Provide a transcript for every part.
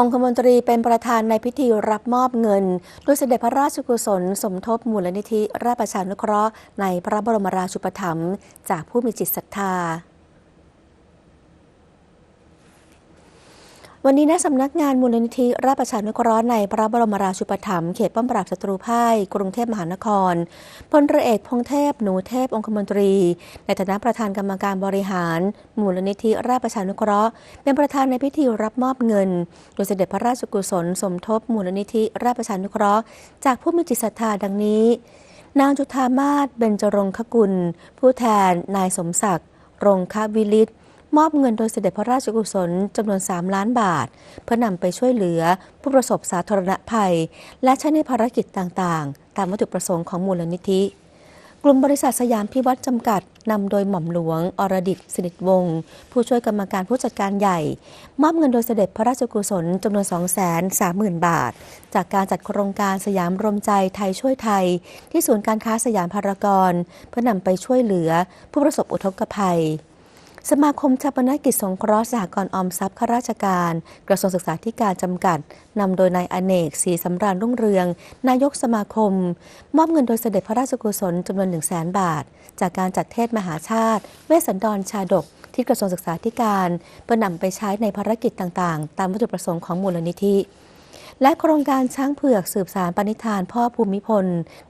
องคมนตรีเป็นประธานในพิธีรับมอบเงินโดยเสด็จพระราชกุศล สมทบมูลนิธิ ราชประชานุเคราะห์ในพระบรมราชูปถัมภ์จากผู้มีจิตศรัทธา วันนี้ณสำนักงานมูลนิธิราชประชานุเคราะห์ในพระบรมราชูปถัมภ์เขตป้อมปราบศัตรูพ่ายกรุงเทพมหานครพลเรือเอกพงเทพหนูเทพองคมนตรี ในฐานะประธานกรรมการบริหาร มูลนิธิราชประชานุเคราะห์ เป็นประธานในพิธีรับมอบเงิน โดยเสด็จพระราชกุศลสมทบมูลนิธิราชประชานุเคราะห์ จากผู้มีจิตศรัทธาดังนี้ นางจุธามาศเบญจรงคกุล ผู้แทนนายสมศักดิ์รงควิลิต มอบเงินโดยเสด็จพระราชกุศลจำนวน 3 ล้านบาท เพื่อนำไปช่วยเหลือผู้ประสบสาธารณภัย และใช้ในภารกิจต่างๆ ตามวัตถุประสงค์ของมูลนิธิ กลุ่มบริษัทสยามพิวัตรจำกัดนำโดยหม่อมหลวง อรดิตสนิทวงศ์ผู้ช่วยกรรมการผู้จัดการใหญ่ มอบเงินโดยเสด็จพระราชกุศลจำนวน 230,000 บาท จากการจัดโครงการสยามรวมใจไทยช่วยไทย ที่ศูนย์การค้าสยามพารากอนเพื่อนำไปช่วยเหลือผู้ประสบอุทกภัย สมาคมชาปนกิจสงเคราะห์สหกรณ์ออมทรัพย์ข้าราชการ กระทรวงศึกษาธิการจำกัดนำโดยนายอเนกศรีสำราญรุ่งเรือง นายกสมาคม มอบเงินโดยเสด็จพระราชกุศลจำนวน 1 0 0 0 0แบาท จากการจัดเทศมหาชาติ เวสสันดรชาดก ที่กระทรวงศึกษาธิการเพื่อนำไปใช้ในภารกิจต่างๆ ตามวัตถุประสงค์ของมูลนิธิ และโครงการช้างเผือกสืบสารปณิธานพ่อภูมิพล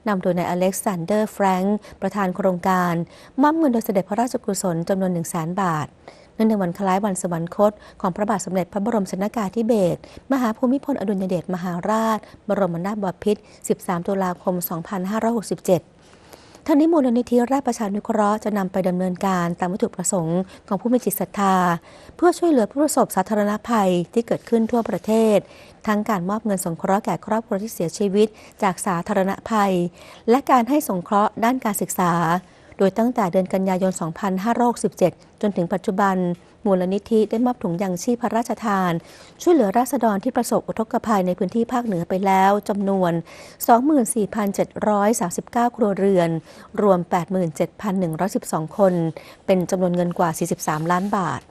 นำโดยนายอเล็กซานเดอร์แฟรงค์ประธานโครงการมอบเงินโดยเสด็จพระราชกุศลจำนวน1 0 0 0 0 0 บาทเนื่องในวันคล้ายวันสวรรคต ของพระบาทสมเด็จพระบรมชนากาธิเบศรมหาภูมิพลอดุลยเดชมหาราช บรมนาถบพิตร 13 ตุลาคม 2567 ทั้งนี้มูลนิธิราชประชานุเคราะห์จะนำไปดำเนินการตามวัตถุประสงค์ของผู้มีจิตศรัทธา เพื่อช่วยเหลือผู้ประสบสาธารณภัยที่เกิดขึ้นทั่วประเทศ ทั้งการมอบเงินสงเคราะห์แก่ครอบครัวที่เสียชีวิต จากสาธารณภัย และการให้สงเคราะห์ด้านการศึกษา โดยตั้งแต่เดือนกันยายน 2567 จนถึงปัจจุบัน มูลนิธิได้มอบถุงยังชีพพระราชทาน ช่วยเหลือราษฎรที่ประสบอุทกภัยในพื้นที่ภาคเหนือไปแล้วจำนวน 24,739 ครัวเรือน รวม 87,112 คน เป็นจำนวนเงินกว่า 43 ล้านบาท